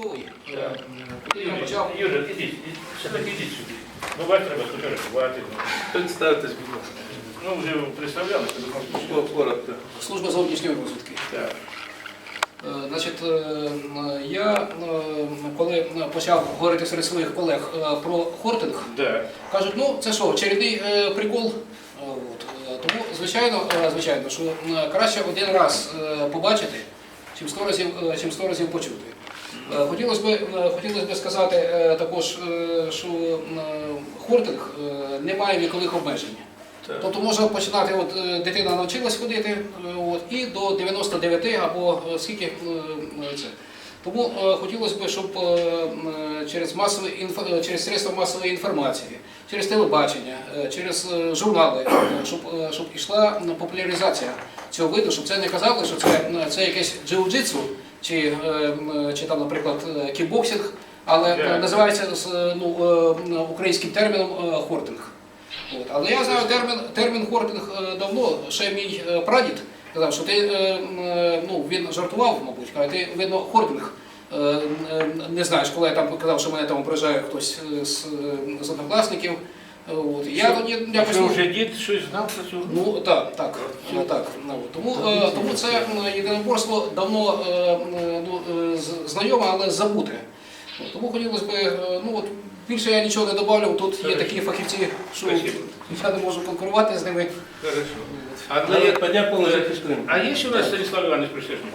військовий, е, я почав. Юрій, ідіть, ідіть, все-таки ідіть сюди. Ну, вас треба сфотографувати. Представтесь, будь ласка. Ну, вже представлялися, О, Коротко. Служба зовнішньої розвідки. Так. Е, Значить, е, я коли почав говорити серед своїх колег про хортинг, Да. кажуть, ну це що, очередний е, прикол. От. Тому, звичайно, звичайно, що краще один раз побачити, чим сто разів, чим сто разів почути. Е, Хотілося б, е, хотілося б сказати е, також, що хортинг е, не має вікових обмежень. Тобто можна починати, от дитина навчилась ходити, от, і до 99 або скільки це. Тому хотілося б, щоб через масові через средства масової інформації, через телебачення, через журнали, щоб, щоб ішла м, популяризація цього виду, щоб це не казали, що це, це якесь джиу-джитсу чи, е, чи там, наприклад, е, кікбоксинг, але е, Так. називається е, ну, е, українським терміном е, хортинг. От. Але я знаю термін, термін хортинг е, давно, ще мій е, прадід казав, що ти е, е, ну, він жартував, мабуть, каже, ти видно хортинг. е, е, Не знаєш, коли я там казав, що мене там ображає хтось е, з, е, з однокласників. Е, От. Я якось Що ну, вже дід щось знав про цю? Ну так, так, е, так. ну. Тому, е, тому це єдиноборство давно е, ну, е, знайоме, але забуте. Тому хотілося б, ну от більше я нічого не добавлю. Тут є такі фахівці, що я не можу конкурувати з ними. Хорошо. А, полностью підтримку. а є ще у нас Станіслав Іванович Присяжний?